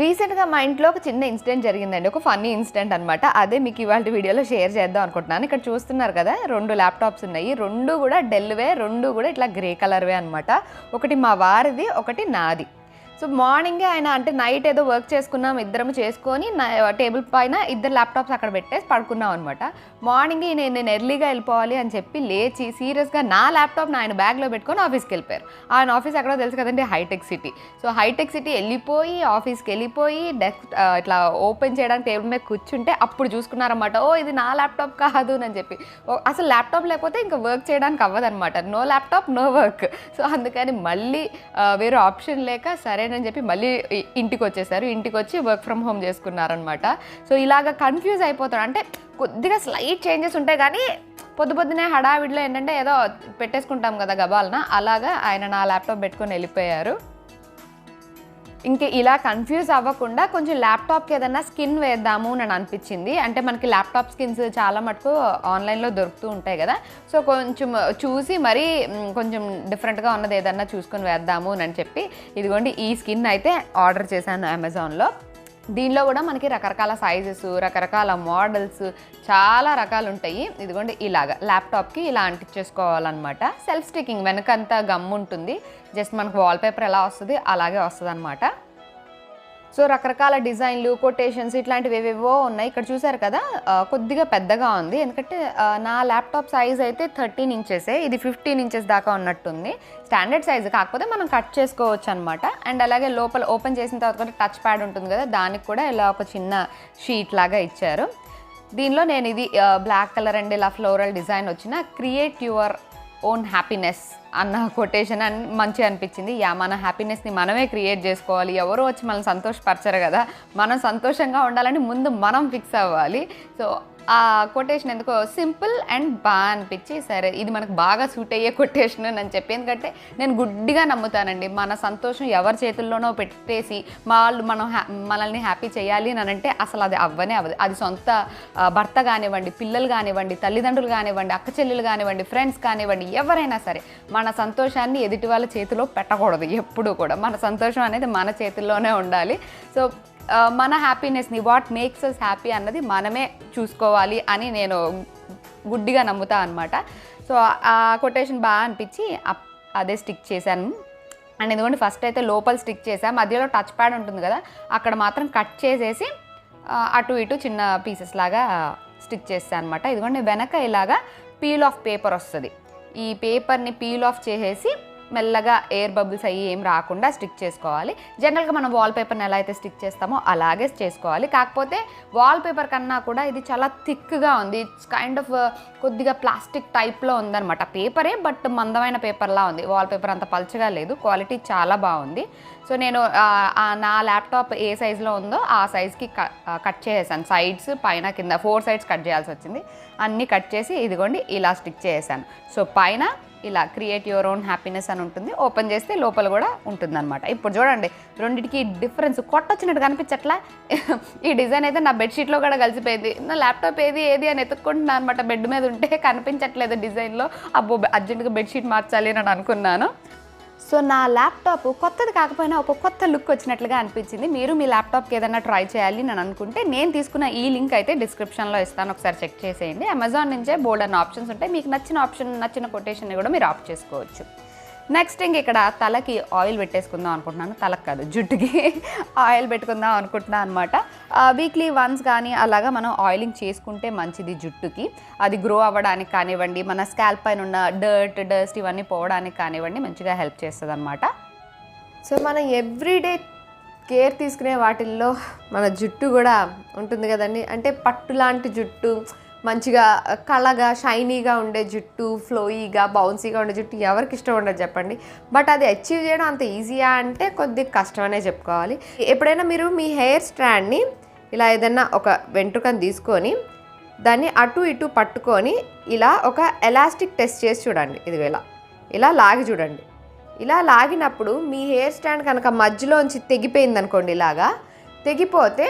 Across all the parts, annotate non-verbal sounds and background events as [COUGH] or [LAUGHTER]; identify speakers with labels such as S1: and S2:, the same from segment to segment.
S1: రీసెంట్గా మా ఇంట్లో ఒక చిన్న ఇన్సిడెంట్ జరిగిందండి. ఒక ఫన్నీ ఇన్సిడెంట్ అనమాట అదే మీకు ఇవాళ వీడియోలో షేర్ చేద్దాం అనుకుంటున్నాను. ఇక్కడ చూస్తున్నారు కదా రెండు ల్యాప్టాప్స్ ఉన్నాయి. రెండు కూడా డెల్వే రెండు కూడా ఇట్లా గ్రే కలర్వే అనమాట ఒకటి మా వారిది ఒకటి నాది. సో మార్నింగే ఆయన అంటే నైట్ ఏదో వర్క్ చేసుకున్నాం ఇద్దరం చేసుకొని టేబుల్ పైన ఇద్దరు ల్యాప్టాప్స్ అక్కడ పెట్టేసి పడుకున్నాం అనమాట మార్నింగ్ నేను నేను ఎర్లీగా వెళ్ళిపోవాలి అని చెప్పి లేచి సీరియస్గా నా ల్యాప్టాప్ ఆయన బ్యాగ్లో పెట్టుకొని ఆఫీస్కి వెళ్ళిపోయారు. ఆయన ఆఫీస్ ఎక్కడో తెలుసు కదండి hitech city. So hitech city వెళ్ళిపోయి ఆఫీస్కి వెళ్ళిపోయి డెస్క్ ఇట్లా ఓపెన్ చేయడానికి టేబుల్ మీద కూర్చుంటే అప్పుడు చూసుకున్నారన్నమాట. ఓ ఇది నా ల్యాప్టాప్ కాదు అని చెప్పి. ఓ, అసలు ల్యాప్టాప్ లేకపోతే ఇంకా వర్క్ చేయడానికి అవ్వదనమాట no laptop no work. So అందుకని మళ్ళీ వేరే ఆప్షన్ లేక సరే అని చెప్పి మళ్ళీ ఇంటికి వచ్చేసారు ఇంటికి వచ్చి వర్క్ ఫ్రమ్ హోమ్ చేసుకున్నారనమాట. సో ఇలాగ కన్ఫ్యూజ్ అయిపోతాడు అంటే కొద్దిగా స్లైట్ చేంజెస్ ఉంటాయి కానీ పొద్దు పొద్దునే హడావిడిలో ఏంటంటే ఏదో పెట్టేసుకుంటాం కదా గబాలన అలాగా ఆయన నా ల్యాప్టాప్ పెట్టుకొని వెళ్ళిపోయారు. ఇంక ఇలా కన్ఫ్యూజ్ అవ్వకుండా కొంచెం ల్యాప్టాప్కి ఏదైనా స్కిన్ వేద్దాము అని అనిపించింది. అంటే మనకి ల్యాప్టాప్ స్కిన్స్ చాలా మటుకు ఆన్లైన్లో దొరుకుతూ ఉంటాయి కదా. సో కొంచెం చూసి మరీ కొంచెం డిఫరెంట్గా ఉన్నది ఏదన్నా చూసుకొని వేద్దాము అని చెప్పి ఇదిగోండి ఈ స్కిన్ అయితే ఆర్డర్ చేశాను అమెజాన్లో దీనిలో కూడా మనకి రకరకాల సైజెస్ రకరకాల మోడల్స్ చాలా రకాలు ఉంటాయి ఇదిగోండి ఇలాగా ల్యాప్టాప్కి ఇలా అంటించేసుకోవాలన్నమాట. సెల్ఫ్ స్టికింగ్ వెనకంతా గమ్ ఉంటుంది. జస్ట్ మనకు వాల్పేపర్ ఎలా వస్తుంది అలాగే వస్తుంది సో రకరకాల డిజైన్లు కొటేషన్స్ ఇట్లాంటివి ఏవేవో ఉన్నాయి. ఇక్కడ చూసారు కదా కొద్దిగా పెద్దగా ఉంది. ఎందుకంటే నా ల్యాప్టాప్ సైజ్ అయితే థర్టీన్ ఇంచెసే ఇది ఫిఫ్టీన్ ఇంచెస్ దాకా ఉన్నట్టుంది. స్టాండర్డ్ సైజ్ కాకపోతే మనం కట్ చేసుకోవచ్చు అనమాట అండ్ అలాగే లోపల ఓపెన్ చేసిన తర్వాత కూడా టచ్ ప్యాడ్ ఉంటుంది కదా దానికి కూడా ఇలా ఒక చిన్న షీట్ లాగా ఇచ్చారు. దీనిలో నేను ఇది బ్లాక్ కలర్ అండ్ ఇలా ఫ్లోరల్ డిజైన్ వచ్చిన క్రియేట్ యువర్ ఓన్ హ్యాపీనెస్ అన్న కొటేషన్ అని మంచిగా అనిపించింది. యా మన హ్యాపీనెస్ని మనమే క్రియేట్ చేసుకోవాలి. ఎవరో వచ్చి మనం సంతోషపరచరు కదా. మనం సంతోషంగా ఉండాలని ముందు మనం ఫిక్స్ అవ్వాలి. సో ఆ కొటేషన్ ఎందుకో సింపుల్ అండ్ బాగా అనిపించి సరే ఇది మనకు బాగా సూట్ అయ్యే కొటేషన్ అని చెప్పి. ఎందుకంటే నేను గుడ్డిగా నమ్ముతానండి. మన సంతోషం ఎవరి చేతుల్లోనో పెట్టేసి వాళ్ళు మనం హ్యా మనల్ని హ్యాపీ చేయాలి అని అంటే అసలు అది అవ్వనే అవ్వదు. అది సొంత భర్త కానివ్వండి పిల్లలు కానివ్వండి తల్లిదండ్రులు కానివ్వండి అక్క చెల్లెలు కానివ్వండి ఫ్రెండ్స్ కానివ్వండి ఎవరైనా సరే మన సంతోషాన్ని ఎదుటి వాళ్ళ చేతిలో పెట్టకూడదు. ఎప్పుడూ కూడా మన సంతోషం అనేది మన చేతుల్లోనే ఉండాలి. సో మన హ్యాపీనెస్ని వాట్ మేక్స్ అస్ హ్యాపీ అన్నది మనమే చూసుకోవాలి అని నేను గుడ్డిగా నమ్ముతా అనమాట సో ఆ కొటేషన్ బాగా అనిపించి అప్- అదే స్టిక్ చేశాను. అండ్ ఎందుకంటే ఫస్ట్ అయితే లోపల స్టిక్ చేశాను మధ్యలో టచ్ ప్యాడ్ ఉంటుంది కదా అక్కడ మాత్రం కట్ చేసేసి అటు ఇటు చిన్న పీసెస్ లాగా స్టిక్ చేస్తాను అనమాట ఇదిగోండి వెనక ఇలాగా పీల్ ఆఫ్ పేపర్ వస్తుంది. ఈ పేపర్ని పీల్ ఆఫ్ చేసేసి మెల్లగా ఎయిర్ బబుల్స్ అయ్యి ఏం రాకుండా స్టిక్ చేసుకోవాలి. జనరల్గా మనం వాల్ పేపర్ని ఎలా అయితే స్టిక్ చేస్తామో అలాగే చేసుకోవాలి. కాకపోతే వాల్ పేపర్ కన్నా కూడా ఇది చాలా థిక్గా ఉంది. ఇట్స్ కైండ్ ఆఫ్ కొద్దిగా ప్లాస్టిక్ టైప్లో ఉందన్నమాట. పేపరే బట్ మందమైన పేపర్లా ఉంది. వాల్ పేపర్ అంత పల్చగా లేదు. క్వాలిటీ చాలా బాగుంది. సో నేను నా ల్యాప్టాప్ ఏ సైజులో ఉందో ఆ సైజ్కి కట్ చేసేసాను. సైడ్స్ పైన కింద ఫోర్ సైడ్స్ కట్ చేయాల్సి వచ్చింది. అన్నీ కట్ చేసి ఇదిగోండి ఇలా స్టిక్ చేసాను సో పైన ఇలా క్రియేట్ యువర్ ఓన్ హ్యాపీనెస్ అని ఉంటుంది. ఓపెన్ చేస్తే లోపల కూడా ఉంటుందన్నమాట. ఇప్పుడు చూడండి రెండింటికి డిఫరెన్స్ కొట్టొచ్చినట్టు కనిపించట్లా ఈ డిజైన్ అయితే నా బెడ్షీట్లో కూడా కలిసిపోయింది. నా ల్యాప్టాప్ ఏది ఏది అని ఎత్తుక్కుంటున్నాను అనమాట బెడ్ మీద ఉంటే కనిపించట్లేదు డిజైన్లో అబ్బో అర్జెంటుగా బెడ్షీట్ మార్చాలి అని అనుకున్నాను. సో నా ల్యాప్టాప్ కొత్తది కాకపోయినా ఒక కొత్త లుక్ వచ్చినట్లుగా అనిపించింది. మీరు మీ ల్యాప్టాప్కి ఏదైనా ట్రై చేయాలి నేను అనుకుంటే నేను తీసుకున్న ఈ లింక్ అయితే డిస్క్రిప్షన్లో ఇస్తాను. ఒకసారి చెక్ చేసేయండి. అమెజాన్ నుంచే బోల్డ్ అన్న ఆప్షన్స్ ఉంటాయి. మీకు నచ్చిన ఆప్షన్ నచ్చిన కొటేషన్ని కూడా మీరు ఆఫ్ చేసుకోవచ్చు. నెక్స్ట్ ఇంక ఇక్కడ తలకి ఆయిల్ పెట్టేసుకుందాం అనుకుంటున్నాను. తలకు కాదు జుట్టుకి ఆయిల్ పెట్టుకుందాం అనుకుంటున్నాను అనమాట వీక్లీ వన్స్ కానీ అలాగా మనం ఆయిలింగ్ చేసుకుంటే మంచిది జుట్టుకి. అది గ్రో అవ్వడానికి కానివ్వండి మన స్కాల్ప్ పైన ఉన్న డర్ట్ డస్ట్ ఇవన్నీ పోవడానికి కానివ్వండి మంచిగా హెల్ప్ చేస్తుంది అనమాట
S2: సో మనం ఎవ్రీడే కేర్ తీసుకునే వాటిల్లో మన జుట్టు కూడా ఉంటుంది కదండి. అంటే పట్టు లాంటి జుట్టు మంచిగా కళగా షైనీగా ఉండే జుట్టు ఫ్లోయీగా బౌన్సీగా ఉండే జుట్టు ఎవరికి ఇష్టం ఉండదు చెప్పండి. బట్ అది అచీవ్ చేయడం అంత ఈజీయా అంటే కొద్దిగా కష్టమనే చెప్పుకోవాలి. ఎప్పుడైనా మీరు మీ హెయిర్ స్ట్రాండ్ని ఇలా ఏదన్నా ఒక వెంట్రుకని తీసుకొని దాన్ని అటు ఇటు పట్టుకొని ఇలా ఒక ఎలాస్టిక్ టెస్ట్ చేసి చూడండి ఇది ఇలా ఇలా లాగి చూడండి. ఇలా లాగినప్పుడు మీ హెయిర్ స్టాండ్ కనుక మధ్యలోంచి తెగిపోయింది అనుకోండి ఇలాగా తెగిపోతే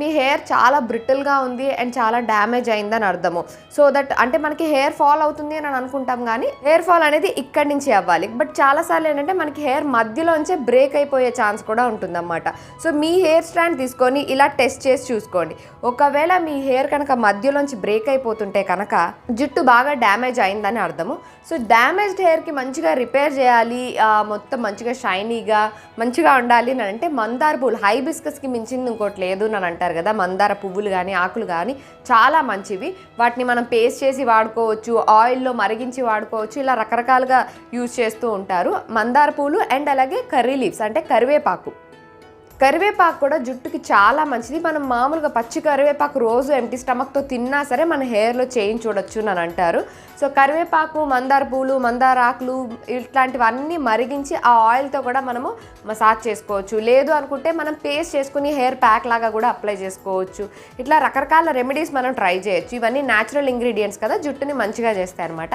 S2: మీ హెయిర్ చాలా బ్రిటిల్గా ఉంది అండ్ చాలా డ్యామేజ్ అయిందని అర్థము. సో దట్ అంటే మనకి హెయిర్ ఫాల్ అవుతుంది అని అనుకుంటాం కానీ హెయిర్ ఫాల్ అనేది ఇక్కడి నుంచి అవ్వాలి. బట్ చాలాసార్లు ఏంటంటే మనకి హెయిర్ మధ్యలోంచే బ్రేక్ అయిపోయే ఛాన్స్ కూడా ఉంటుందన్నమాట. సో మీ హెయిర్ స్టాండ్ తీసుకొని ఇలా టెస్ట్ చేసి చూసుకోండి. ఒకవేళ మీ హెయిర్ కనుక మధ్యలోంచి బ్రేక్ అయిపోతుంటే కనుక జుట్టు బాగా డ్యామేజ్ అయిందని అర్థము. సో డ్యామేజ్డ్ హెయిర్కి మంచిగా రిపేర్ చేయాలి. మొత్తం మంచిగా షైనీగా మంచిగా ఉండాలి అని అంటే మందార్ పువ్వులు హైబిస్కస్కి మించింది ఇంకోటి లేదు అని అంటారు కదా మందార పువ్వులు కానీ ఆకులు కానీ చాలా మంచివి. వాటిని మనం పేస్ట్ చేసి వాడుకోవచ్చు ఆయిల్లో మరిగించి వాడుకోవచ్చు ఇలా రకరకాలుగా యూజ్ చేస్తూ ఉంటారు. మందార పూలు అండ్ అలాగే కర్రీ లీవ్స్ అంటే కరివేపాకు. కరివేపాకు కూడా జుట్టుకి చాలా మంచిది. మనం మామూలుగా పచ్చి కరివేపాకు రోజు ఎంటీ స్టమక్తో తిన్నా సరే మన హెయిర్లో చేంజ్ చూడొచ్చు అని అంటారు. సో కరివేపాకు మందార పూలు మందార ఆకులు ఇట్లాంటివన్నీ మరిగించి ఆ ఆయిల్తో కూడా మనము మసాజ్ చేసుకోవచ్చు. లేదు అనుకుంటే మనం పేస్ట్ చేసుకుని హెయిర్ ప్యాక్ లాగా కూడా అప్లై చేసుకోవచ్చు. ఇట్లా రకరకాల రెమెడీస్ మనం ట్రై చేయొచ్చు. ఇవన్నీ న్యాచురల్ ఇంగ్రీడియంట్స్ కదా జుట్టుని మంచిగా చేస్తాయి అనమాట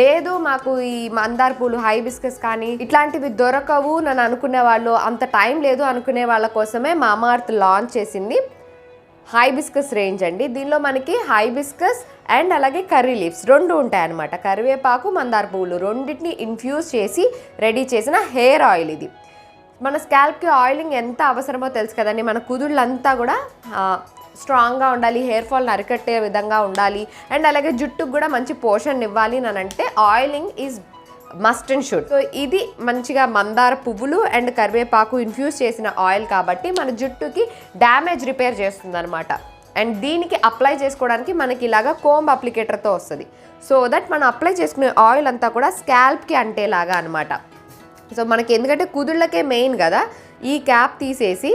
S2: లేదు మాకు ఈ మందార పూలు హైబిస్కస్ కానీ ఇట్లాంటివి దొరకవు నన్ను అనుకునే వాళ్ళు అంత టైం లేదు అనుకునే వాళ్ళ కోసమే మామార్త్ లాంచ్ చేసింది హైబిస్కస్ రేంజ్ అండి. దీనిలో మనకి హైబిస్కస్ అండ్ అలాగే కర్రీ లీవ్స్ రెండు ఉంటాయన్నమాట. కరివేపాకు మందార పువ్వులు రెండింటిని ఇన్ఫ్యూజ్ చేసి రెడీ చేసిన హెయిర్ ఆయిల్ ఇది. మన స్కాల్ప్కి ఆయిలింగ్ ఎంత అవసరమో తెలుసు కదండి. మన కుదుళ్ళంతా కూడా స్ట్రాంగ్గా ఉండాలి హెయిర్ ఫాల్ని అరికట్టే విధంగా ఉండాలి. అండ్ అలాగే జుట్టుకు కూడా మంచి పోషణ ఇవ్వాలి అని అంటే oiling is must and should so ఇది మంచిగా మందార పువ్వులు అండ్ కరివేపాకు ఇన్ఫ్యూజ్ చేసిన ఆయిల్ కాబట్టి మన జుట్టుకి డ్యామేజ్ రిపేర్ చేస్తుంది అనమాట అండ్ దీనికి అప్లై చేసుకోవడానికి మనకి ఇలాగా కోంబ్ అప్లికేటర్తో వస్తుంది. సో దట్ మనం అప్లై చేసుకునే ఆయిల్ అంతా కూడా స్కాల్ప్కి అంటేలాగా అనమాట సో మనకి ఎందుకంటే కుదుళ్ళకే మెయిన్ కదా. ఈ క్యాప్ తీసేసి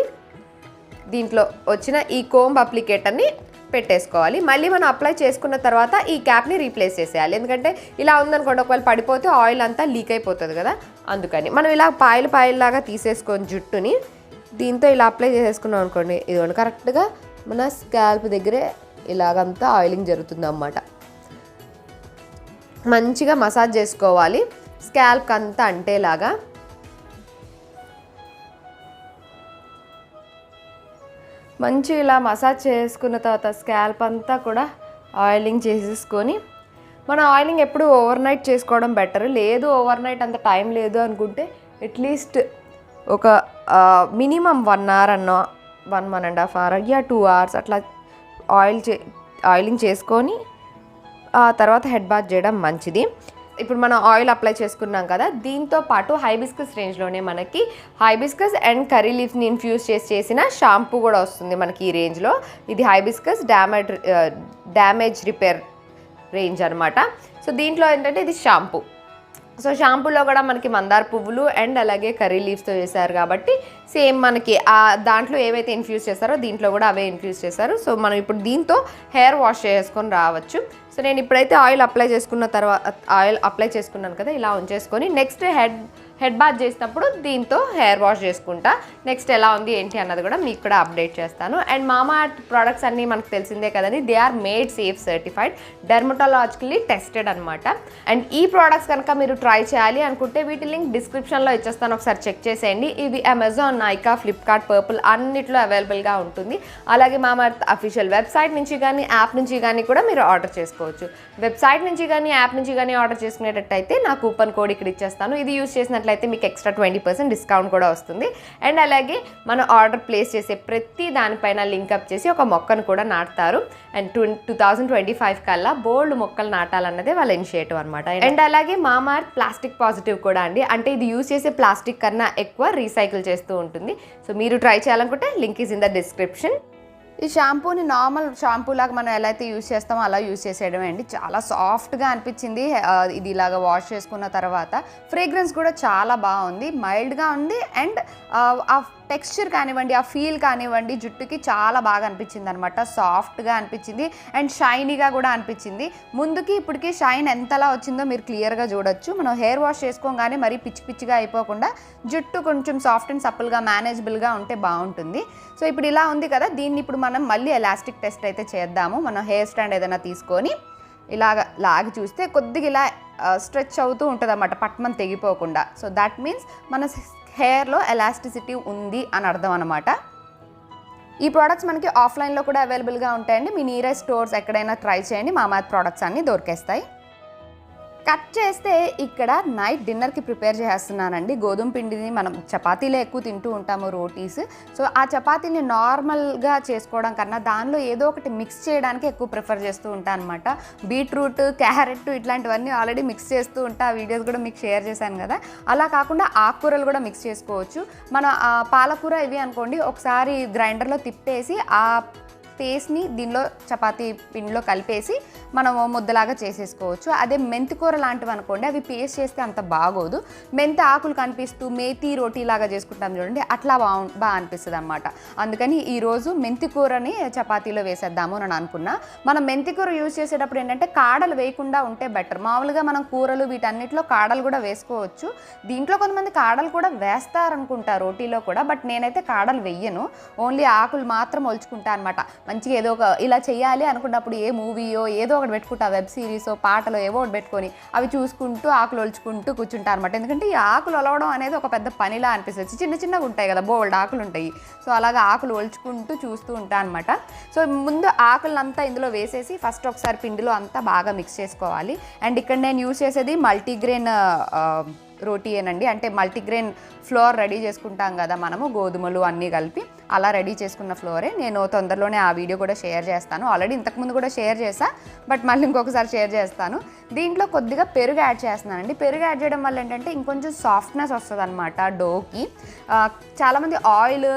S2: దీంట్లో వచ్చిన ఈ కోంబ్ అప్లికేటర్ని పెట్టేసుకోవాలి. మళ్ళీ మనం అప్లై చేసుకున్న తర్వాత ఈ క్యాప్ని రీప్లేస్ చేసేయాలి. ఎందుకంటే ఇలా ఉందనుకోండి ఒకవేళ పడిపోతే ఆయిల్ అంతా లీక్ అయిపోతుంది కదా. అందుకని మనం ఇలా పాయలు పాయల్లాగా తీసేసుకొని జుట్టుని దీంతో ఇలా అప్లై చేసేసుకున్నాం అనుకోండి ఇదిగోండి కరెక్ట్గా మన స్కాల్ప్ దగ్గరే ఇలాగంతా ఆయిలింగ్ జరుగుతుంది అన్నమాట మంచిగా మసాజ్ చేసుకోవాలి. స్కాల్ప్ అంతా అంటేలాగా మంచి ఇలా మసాజ్ చేసుకున్న తర్వాత స్కాల్ప్ అంతా కూడా ఆయిలింగ్ చేసేసుకొని మనం ఆయిలింగ్ ఎప్పుడు ఓవర్ నైట్ చేసుకోవడం బెటర్. లేదు ఓవర్ నైట్ అంత టైం లేదు అనుకుంటే అట్లీస్ట్ ఒక మినిమం వన్ అవర్ అన్న one one and half hour yeah two hours అట్లా ఆయిల్ చే ఆయిలింగ్ చేసుకొని ఆ తర్వాత హెడ్ బాత్ చేయడం మంచిది. ఇప్పుడు మనం ఆయిల్ అప్లై చేసుకున్నాం కదా దీంతో పాటు హైబిస్కస్ రేంజ్లోనే మనకి హైబిస్కస్ అండ్ కర్రీ లీఫ్ని ఇన్ఫ్యూజ్ చేసి చేసిన షాంపూ కూడా వస్తుంది మనకి ఈ రేంజ్లో. ఇది hibiscus damage damage repair range అనమాట సో దీంట్లో ఏంటంటే ఇది షాంపూ. సో షాంపూలో కూడా మనకి మందార పువ్వులు అండ్ అలాగే కర్రీ లీవ్స్తో చేశారు కాబట్టి సేమ్ మనకి ఆ దాంట్లో ఏవైతే ఇన్ఫ్యూజ్ చేస్తారో దీంట్లో కూడా అవే ఇన్ఫ్యూజ్ చేశారు. సో మనం ఇప్పుడు దీంతో హెయిర్ వాష్ చేసుకొని రావచ్చు. సో నేను ఇప్పుడైతే ఆయిల్ అప్లై చేసుకున్న తర్వాత ఆయిల్ అప్లై చేసుకున్నాను కదా ఇలా ఉంచేసుకొని నెక్స్ట్ హెడ్ హెడ్ బాత్ చేసినప్పుడు దీంతో హెయిర్ వాష్ చేసుకుంటా. నెక్స్ట్ ఎలా ఉంది ఏంటి అన్నది కూడా మీకు కూడా అప్డేట్ చేస్తాను. అండ్ మామా ప్రోడక్ట్స్ అన్నీ మనకు తెలిసిందే కదండి they are made safe certified dermatologically tested అనమాట అండ్ ఈ ప్రోడక్ట్స్ కనుక మీరు ట్రై చేయాలి అనుకుంటే వీటి లింక్ డిస్క్రిప్షన్లో ఇచ్చేస్తాను ఒకసారి చెక్ చేసేయండి. ఇవి అమెజాన్ నైకా ఫ్లిప్కార్ట్ పర్పుల్ అన్నిట్లో అవైలబుల్గా ఉంటుంది. అలాగే మామ అఫీషియల్ వెబ్సైట్ నుంచి కానీ యాప్ నుంచి కానీ కూడా మీరు ఆర్డర్ చేసుకోవచ్చు. వెబ్సైట్ నుంచి కానీ యాప్ నుంచి కానీ ఆర్డర్ చేసుకునేటట్టయితే నా కూపన్ కోడ్ ఇక్కడ ఇచ్చేస్తాను. ఇది యూస్ చేసినట్లయితే మీకు ఎక్స్ట్రా ట్వంటీ పర్సెంట్ డిస్కౌంట్ కూడా వస్తుంది. అండ్ అలాగే మన ఆర్డర్ ప్లేస్ చేసే ప్రతి దానిపైన లింక్ అప్ చేసి ఒక మొక్కను కూడా నాటుతారు. And two two thousand twenty five కల్లా బోల్డ్ మొక్కలు నాటాలన్నదే వాళ్ళ ఇనిషియేటివ్ అనమాట అండ్ అలాగే మామార్త్ ప్లాస్టిక్ పాజిటివ్ కూడా అండి. అంటే ఇది యూస్ చేసే ప్లాస్టిక్ కన్నా ఎక్కువ రీసైకిల్ చేస్తూ ఉంటుంది. సో మీరు ట్రై చేయాలనుకుంటే link is in the description.
S1: ఈ షాంపూని నార్మల్ షాంపూ లాగా మనం ఎలా అయితే యూస్ చేస్తామో అలా యూస్ చేసేయడమే అండి. చాలా సాఫ్ట్గా అనిపించింది. ఇది ఇలాగా వాష్ చేసుకున్న తర్వాత ఫ్రేగ్రెన్స్ కూడా చాలా బాగుంది. మైల్డ్గా ఉంది అండ్ ఆ టెక్స్చర్ కానివ్వండి ఆ ఫీల్ కానివ్వండి జుట్టుకి చాలా బాగా అనిపించింది అనమాట సాఫ్ట్గా అనిపించింది అండ్ షైనీగా కూడా అనిపించింది. ముందుకి ఇప్పటికి షైన్ ఎంతలా వచ్చిందో మీరు క్లియర్గా చూడొచ్చు. మనం హెయిర్ వాష్ చేసుకోగానే మరీ పిచ్చి పిచ్చిగా అయిపోకుండా జుట్టు కొంచెం సాఫ్ట్ అండ్ సప్పుల్గా మేనేజబుల్గా ఉంటే బాగుంటుంది. సో ఇప్పుడు ఇలా ఉంది కదా దీన్ని ఇప్పుడు మనం మళ్ళీ ఎలాస్టిక్ టెస్ట్ అయితే చేద్దాము. మనం హెయిర్ స్టాండ్ ఏదైనా తీసుకొని ఇలాగ లాగి చూస్తే కొద్దిగా ఇలా స్ట్రెచ్ అవుతూ ఉంటుంది అన్నమాట పట్మం తెగిపోకుండా. సో దట్ మీన్స్ మన హెయిర్లో ఎలాస్టిసిటీ ఉంది అని అర్థం అనమాట ఈ ప్రోడక్ట్స్ మనకి ఆఫ్లైన్లో కూడా అవైలబుల్గా ఉంటాయండి. మీ నియరెస్ట్ స్టోర్స్ ఎక్కడైనా ట్రై చేయండి. మామాత్ ప్రోడక్ట్స్ అన్నీ దొరికేస్తాయి. కట్ చేస్తే ఇక్కడ నైట్ డిన్నర్కి ప్రిపేర్ చేస్తున్నానండి. గోధుమ పిండిని మనం చపాతీలే ఎక్కువ తింటూ ఉంటాము రోటీస్. సో ఆ చపాతీని నార్మల్గా చేసుకోవడం కన్నా దానిలో ఏదో ఒకటి మిక్స్ చేయడానికి ఎక్కువ ప్రిఫర్ చేస్తూ ఉంటాను అనమాట బీట్రూట్ క్యారెట్ ఇట్లాంటివన్నీ ఆల్రెడీ మిక్స్ చేస్తూ ఉంటా. ఆ వీడియోస్ కూడా మీకు షేర్ చేశాను కదా. అలా కాకుండా ఆకుకూరలు కూడా మిక్స్ చేసుకోవచ్చు. మన పాలకూర ఇవి అనుకోండి ఒకసారి గ్రైండర్లో తిప్పేసి ఆ పేస్ట్ని దీనిలో చపాతీ పిండిలో కలిపేసి మనం ముద్దలాగా చేసేసుకోవచ్చు. అదే మెంతికూర లాంటివి అనుకోండి అవి పేస్ట్ చేస్తే అంత బాగోదు. మెంతి ఆకులు కనిపిస్తూ మేతి రోటీ లాగా చేసుకుంటాం చూడండి అట్లా బాగు బాగా అనిపిస్తుంది అనమాట అందుకని ఈరోజు మెంతి కూరని చపాతీలో వేసేద్దాము అని అనుకున్నా. మనం మెంతి కూర యూజ్ చేసేటప్పుడు ఏంటంటే కాడలు వేయకుండా ఉంటే బెటర్. మామూలుగా మనం కూరలు వీటన్నిటిలో కాడలు కూడా వేసుకోవచ్చు. దీంట్లో కొంతమంది కాడలు కూడా వేస్తారనుకుంటా రోటీలో కూడా బట్ నేనైతే కాడలు వెయ్యను ఓన్లీ ఆకులు మాత్రం ఒలుచుకుంటా అనమాట మంచిగా ఏదో ఒక ఇలా చేయాలి అనుకున్నప్పుడు ఏ మూవీయో ఏదో ఒకటి పెట్టుకుంటా వెబ్ సిరీసో పాటలో ఏవో ఒకటి పెట్టుకొని అవి చూసుకుంటూ ఆకులు ఒలుచుకుంటూ కూర్చుంటా అనమాట ఎందుకంటే ఈ ఆకులు ఒలవడం అనేది ఒక పెద్ద పనిలా అనిపిస్తుంది. చిన్న చిన్నగా ఉంటాయి కదా బోల్డ్ ఆకులు ఉంటాయి. సో అలాగా ఆకులు ఒలుచుకుంటూ చూస్తూ ఉంటా అనమాట సో ముందు ఆకులంతా ఇందులో వేసేసి ఫస్ట్ ఒకసారి పిండిలో అంతా బాగా మిక్స్ చేసుకోవాలి. అండ్ ఇక్కడ నేను యూజ్ చేసేది మల్టీగ్రెయిన్ రోటీయేనండి అంటే మల్టీగ్రెయిన్ ఫ్లోర్ రెడీ చేసుకుంటాం కదా మనము గోధుమలు అన్నీ కలిపి. అలా రెడీ చేసుకున్న ఫ్లోరే. నేను తొందరలోనే ఆ వీడియో కూడా షేర్ చేస్తాను. ఆల్రెడీ ఇంతకుముందు కూడా షేర్ చేశా బట్ మళ్ళీ ఇంకొకసారి షేర్ చేస్తాను. దీంట్లో కొద్దిగా పెరుగు యాడ్ చేస్తున్నానండి. పెరుగు యాడ్ చేయడం వల్ల ఏంటంటే ఇంకొంచెం సాఫ్ట్నెస్ వస్తుంది అనమాట డోకి చాలామంది ఆయిల్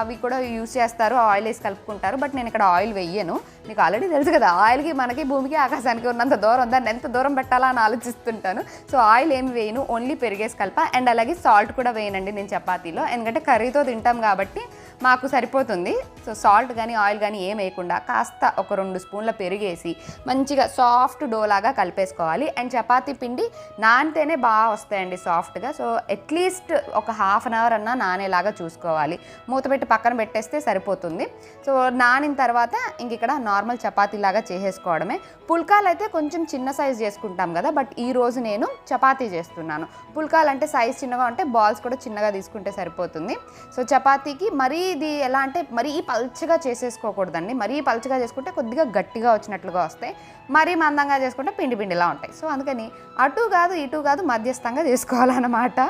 S1: అవి కూడా యూస్ చేస్తారు ఆయిల్ వేసి కలుపుకుంటారు బట్ నేను ఇక్కడ ఆయిల్ వెయ్యను మీకు ఆల్రెడీ తెలుసు కదా ఆయిల్కి మనకి భూమికి ఆకాశానికి ఉన్నంత దూరం దాన్ని ఎంత దూరం పెట్టాలా అని ఆలోచిస్తుంటాను. సో ఆయిల్ ఏమి వేయను ఓన్లీ పెరిగేసి కలప. అండ్ అలాగే సాల్ట్ కూడా వేయనండి నేను చపాతీలో. ఎందుకంటే కర్రీతో తింటాం కాబట్టి మాకు సరిపోతుంది. సో సాల్ట్ కానీ ఆయిల్ కానీ ఏం వేయకుండా కాస్త ఒక రెండు స్పూన్ల పెరిగేసి మంచిగా సాఫ్ట్ డో లాగా కలిపేసుకోవాలి. అండ్ చపాతీ పిండి నానితేనే బాగా వస్తాయండి సాఫ్ట్గా. సో అట్లీస్ట్ ఒక హాఫ్ అన్ అవర్ అన్నా నానేలాగా చూసుకోవాలి. మూత పెట్టి పక్కన పెట్టేస్తే సరిపోతుంది. సో నానిన తర్వాత ఇంక ఇక్కడ నార్మల్ చపాతీలాగా చేసేసుకోవడమే. పుల్కాలు అయితే కొంచెం చిన్న సైజ్ చేసుకుంటాం కదా బట్ ఈ రోజు నేను చపాతీ చేస్తున్నాను. పుల్కాలు అంటే సైజ్ చిన్నగా ఉంటే బాల్స్ కూడా చిన్నగా తీసుకుంటే సరిపోతుంది. సో చపాతీకి మరీ ఇది ఎలా అంటే మరీ పల్చగా చేసేసుకోకూడదండి. మరీ పల్చగా చేసుకుంటే కొద్దిగా గట్టిగా వచ్చినట్లుగా వస్తాయి. మరీ మందంగా చేసుకుంటే పిండి పిండిలా ఉంటాయి. సో అందుకని అటు కాదు ఇటు కాదు మధ్యస్థంగా [LAUGHS] చేసుకోవాలన్నమాట.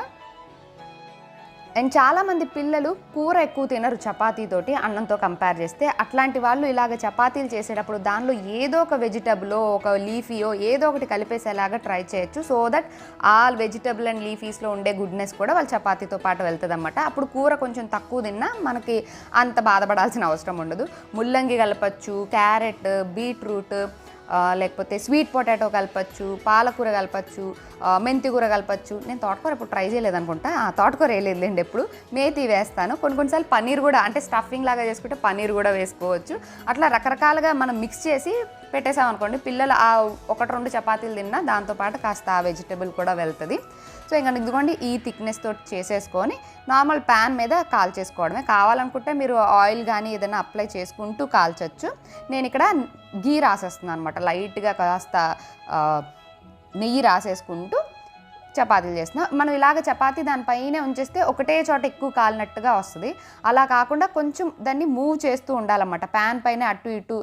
S1: అండ్ చాలామంది పిల్లలు కూర ఎక్కువ తినరు చపాతీతోటి అన్నంతో కంపేర్ చేస్తే. అట్లాంటి వాళ్ళు ఇలాగ చపాతీలు చేసేటప్పుడు దానిలో ఏదో ఒక వెజిటబులో ఒక లీఫీయో ఏదో ఒకటి కలిపేసేలాగా ట్రై చేయొచ్చు. So that all vegetable and లీఫీస్లో ఉండే గుడ్నెస్ కూడా వాళ్ళు చపాతీతో పాటు వెళ్తుంది అనమాట అప్పుడు కూర కొంచెం తక్కువ తిన్నా మనకి అంత బాధపడాల్సిన అవసరం ఉండదు. ముల్లంగి కలపచ్చు క్యారెట్ బీట్రూట్ లేకపోతే స్వీట్ పొటాటో కలపచ్చు పాలకూర కలపచ్చు మెంతికూర మెంతి కూర కలపచ్చు. నేను తోటకూర ఇప్పుడు ట్రై చేయలేదు అనుకుంటా. ఆ, తోటకూర వేయలేదులేండి ఎప్పుడు. మేతి వేస్తాను. కొన్ని కొన్నిసార్లు పన్నీర్ కూడా అంటే స్టఫింగ్ లాగా చేసుకుంటే పన్నీర్ కూడా వేసుకోవచ్చు. అట్లా రకరకాలుగా మనం మిక్స్ చేసి పెట్టేసామనుకోండి పిల్లలు ఆ ఒకటి రెండు చపాతీలు తిన్నా దాంతోపాటు కాస్త ఆ వెజిటేబుల్ కూడా వెళ్తుంది. సో ఇంకా ఇదిగోండి ఈ థిక్నెస్ తోటి చేసేసుకొని నార్మల్ ప్యాన్ మీద కాల్చేసుకోవడమే. కావాలనుకుంటే మీరు ఆయిల్ కానీ ఏదైనా అప్లై చేసుకుంటూ కాల్చచ్చు. నేను ఇక్కడ గీ రాసేస్తున్నాను అనమాట లైట్గా కాస్త నెయ్యి రాసేసుకుంటూ చపాతీలు చేస్తున్నా. మనం ఇలాగ చపాతీ దానిపైనే ఉంచేస్తే ఒకటే చోట ఎక్కువ కాలినట్టుగా వస్తుంది. అలా కాకుండా కొంచెం దాన్ని మూవ్ చేస్తూ ఉండాలన్నమాట. ప్యాన్ పైన అటు ఇటు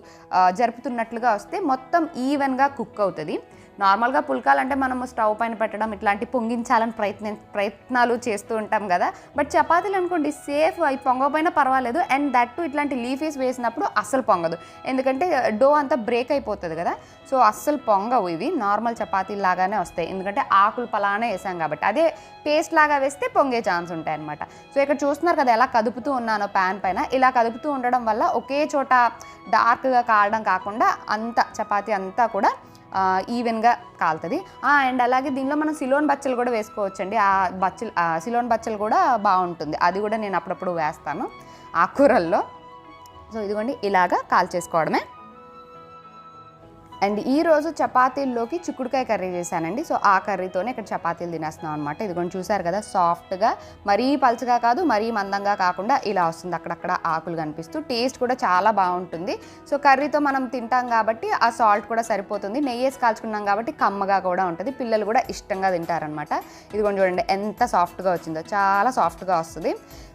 S1: జరుపుతున్నట్లుగా వస్తే మొత్తం ఈవెన్గా కుక్ అవుతుంది. నార్మల్గా పుల్కాలు అంటే మనము స్టవ్ పైన పెట్టడం ఇట్లాంటి పొంగించాలని ప్రయత్నం ప్రయత్నాలు చేస్తూ ఉంటాం కదా. బట్ చపాతీలు అనుకోండి సేఫ్ అవి పొంగపోయినా పర్వాలేదు. అండ్ దట్ టు ఇట్లాంటి లీఫీస్ వేసినప్పుడు అస్సలు పొంగదు. ఎందుకంటే డో అంతా బ్రేక్ అయిపోతుంది కదా. సో అస్సలు పొంగవు ఇవి. నార్మల్ చపాతీలు లాగానే వస్తాయి. ఎందుకంటే ఆకులు పలానే వేసాం కాబట్టి. అదే పేస్ట్ లాగా వేస్తే పొంగే ఛాన్స్ ఉంటాయి అనమాట సో ఇక్కడ చూస్తున్నారు కదా ఎలా కదుపుతూ ఉన్నానో ప్యాన్ పైన. ఇలా కదుపుతూ ఉండడం వల్ల ఒకే చోట డార్క్గా కాలడం కాకుండా అంత చపాతీ అంతా కూడా ఈవెన్గా కాలుతుంది. అండ్ అలాగే దీనిలో మనం సిలోన్ బచ్చలు కూడా వేసుకోవచ్చండి. ఆ బచ్చలు సిలోన్ బచ్చలు కూడా బాగుంటుంది. అది కూడా నేను అప్పుడప్పుడు వేస్తాను ఆ కూరల్లో. సో ఇదిగోండి ఇలాగా కాల్ చేసుకోవడమే అండ్ ఈరోజు చపాతీల్లోకి చిక్కుడుకాయ కర్రీ చేశానండి. సో ఆ కర్రీతోనే ఇక్కడ చపాతీలు తినేస్తున్నాం అనమాట ఇదిగోండి చూసారు కదా సాఫ్ట్గా మరీ పలుచగా కాదు మరీ మందంగా కాకుండా ఇలా వస్తుంది. అక్కడక్కడ ఆకులు కనిపిస్తూ టేస్ట్ కూడా చాలా బాగుంటుంది. సో కర్రీతో మనం తింటాం కాబట్టి ఆ సాల్ట్ కూడా సరిపోతుంది. నెయ్యి వేసి కాల్చుకున్నాం కాబట్టి కమ్మగా కూడా ఉంటుంది. పిల్లలు కూడా ఇష్టంగా తింటారనమాట ఇదిగోండి చూడండి ఎంత సాఫ్ట్గా వచ్చిందో. చాలా సాఫ్ట్గా వస్తుంది.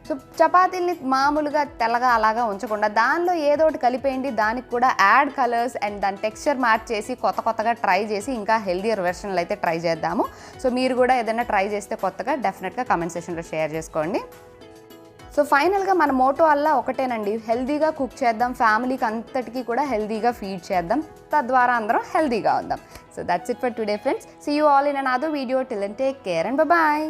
S1: సో చపాతీల్ని మామూలుగా తెల్లగా అలాగా ఉంచకుండా దానిలో ఏదో ఒకటి కలిపేయండి. దానికి కూడా యాడ్ కలర్స్ అండ్ దాని టెక్స్చర్ మ్యాచ్ చేసి కొత్త కొత్తగా ట్రై చేసి ఇంకా హెల్దియర్ వెర్షన్లు అయితే ట్రై చేద్దాము. సో మీరు కూడా ఏదైనా ట్రై చేస్తే కొత్తగా డెఫినెట్గా కమెంట్ సెషన్లో షేర్ చేసుకోండి. సో ఫైనల్గా మన మోటో అల్లా ఒకటేనండి. హెల్దీగా కుక్ చేద్దాం. ఫ్యామిలీకి అంతటికీ కూడా హెల్దీగా ఫీడ్ చేద్దాం. తద్వారా అందరం హెల్దీగా ఉందాం. So that's it for today friends. See you all in another video till and take care and bye